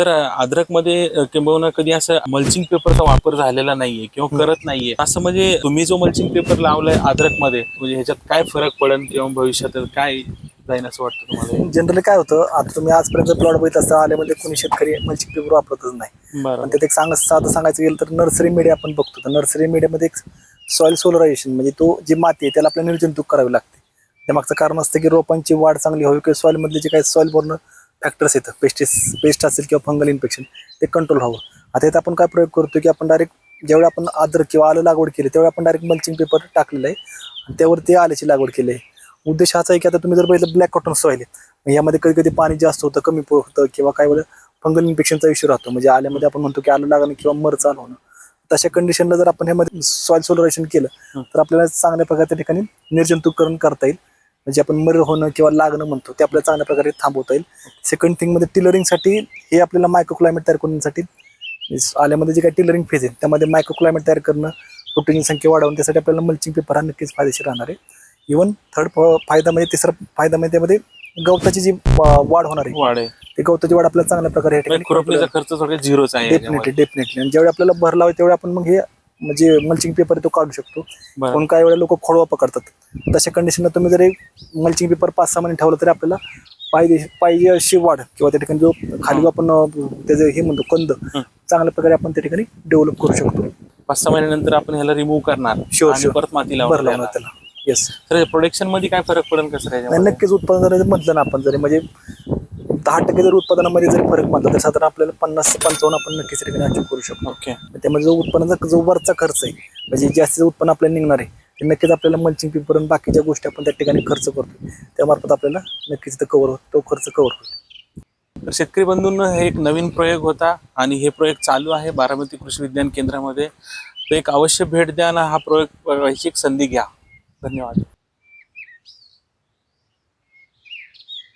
Sir अद्रकमध्ये किंबहुना कधी असं मल्चिंग पेपरचा वापर झालेला नाहीये किंवा करत नाहीये. असं म्हणजे तुम्ही जो मल्चिंग पेपर लावलाय अद्रकमध्ये म्हणजे ह्याच्यात काय फरक पडेल किंवा भविष्यात काय जाईल असं वाटतं तुम्हाला? जनरली काय होतं आता तुम्ही आजपर्यंत प्लॉट बघित असता आल्यामध्ये कोणी शेतकरी मल्चिंग पेपर वापरतच नाही. बरं. पण त्यात एक सांग साधं सांगायचं गेलं तर नर्सरी मीडिया आपण बघतो. तर नर्सरी मीडियामध्ये एक सॉइल सोलरायझेशन म्हणजे तो जी माती आहे त्याला आपल्याला निर्जंतुक करावी लागते. त्यामागचं कारण असतं की रोपांची वाढ चांगली हवी किंवा सॉइल मधले जे काही सॉइल बोर्न फॅक्टर्स येतं. पेस्टिस पेस्ट असेल किंवा फंगल इन्फेक्शन ते कंट्रोल व्हावं. आता इथं आपण काय प्रयोग करतो की आपण डायरेक्ट जेवढं आपण आदर किंवा आलं लागवड केली तेवढं आपण डायरेक्ट मल्चिंग पेपर टाकलेलं आहे. आणि त्यावरती आल्याची लागवड केली आहे. उद्देश हाच आहे की आता तुम्ही जर बघितलं ब्लॅक कॉटन मग यामध्ये कधी कधी पाणी जास्त होतं कमी होतं किंवा काही वेळेला फंगल इन्फेक्शनचा इश्यू राहतो. म्हणजे आल्यामध्ये आपण म्हणतो की आलं लागणं किंवा मर चालू होणं. तशा कंडिशनला जर आपण ह्यामध्ये सॉइल सोलरेशन केलं तर आपल्याला चांगल्या प्रकारे त्या ठिकाणी निर्जंतुकरण करता येईल. म्हणजे आपण मर होणं किंवा लागणं म्हणतो ते आपल्याला चांगल्या प्रकारे थांबवता येईल. सेकंड थिंगमध्ये टिलरिंगसाठी हे आपल्याला मायक्रो क्लायमेट तयार करण्यासाठी आल्यामध्ये जे काही टिलरिंग फेज आहे त्यामध्ये मायक्रो क्लायमेट तयार करणं प्रोटीनची संख्या वाढवून त्यासाठी आपल्याला मल्चिंग पेपर हा नक्कीच फायदेशीर राहणार आहे. इवन थर्ड फायदा म्हणजे तिसरा फायदा म्हणजे त्यामध्ये गवताची जी वाढ होणार आहे ते गवताची वाढ आपल्याला चांगल्या प्रकारे डेफिनेटली. डेफिनेटली आणि जेवढे आपल्याला भर लावे तेवढे आपण मग हे म्हणजे मल्चिंग पेपर तो काढू शकतो बरं. पण काही वेळेला लोक खोडवा पकडतात तशा कंडिशनला तुम्ही जर मल्चिंग पेपर पाच सहा महिने ठेवलं तरी आपल्याला पाहिजे पाहिजे अशी वाढ किंवा त्या ठिकाणी जो खाली आपण अं, त्याचं हे म्हणतो कंद चांगल्या प्रकारे आपण त्या ठिकाणी डेव्हलप करू शकतो पाच सहा महिन्यानंतर आपण ह्याला रिमूव्ह करणार Sure, आणि sure. परत माती लावणार लावणार याला. त्याला येस तर प्रोडक्शनमध्ये काय फरक पडेल कसं नाही? नक्कीच उत्पादन जर म्हटलं ना आपण जरी म्हणजे दहा टक्के जर उत्पादनामध्ये जरी फरक म्हटलं तर साधारण आपल्याला पन्नास ते पंचावन्न आपण नक्कीच ठिकाणी अचीव करू शकतो. ओके. त्यामध्ये जो उत्पन्नाचा जो वरचा खर्च आहे म्हणजे जास्तीचं उत्पन्न आपल्याला निघणार आहे ते नक्कीच आपल्याला मल्चिंग पेपर आणि बाकीच्या गोष्टी आपण त्या ठिकाणी खर्च करतो. त्यामार्फत आपल्याला नक्कीच ते कव्हर होतो तो खर्च कव्हर होतो. तर शेतकरी बंधूंनो हे एक नवीन प्रयोग होता आणि हे प्रयोग चालू आहे बारामती कृषी विज्ञान केंद्रामध्ये. तर एक अवश्य भेट द्या आणि हा प्रयोग एक संधी घ्या. धन्यवाद.